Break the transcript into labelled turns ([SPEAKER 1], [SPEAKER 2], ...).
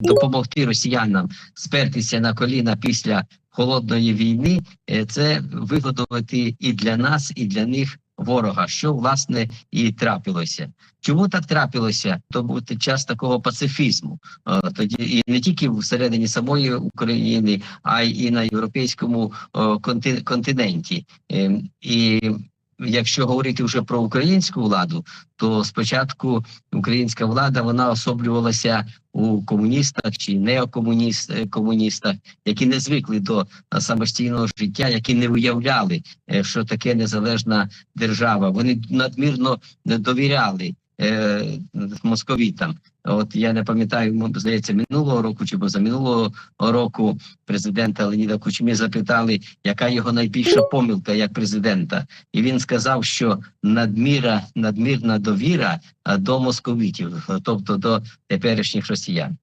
[SPEAKER 1] допомогти росіянам спертися на коліна після холодної війни, е, це вигодувати і для нас, і для них ворога, що власне і трапилося. Чому так трапилося? То був час такого пацифізму. Е, Тоді і не тільки всередині самої України, а й і на європейському е, континенті. Е, І якщо говорити вже про українську владу, то спочатку українська влада вона особлювалася у комуністах чи неокомуніст е, які не звикли до самостійного життя, які не уявляли, е, що таке незалежна держава. Вони надмірно довіряли е, московітам. От я не пам'ятаю, здається, минулого року чи позаминулого року президента Леніда Кучмі запитали, яка його найбільша помилка як президента, і він сказав, що надміра, надмірна довіра е, до московітів, тобто до теперішніх росіян.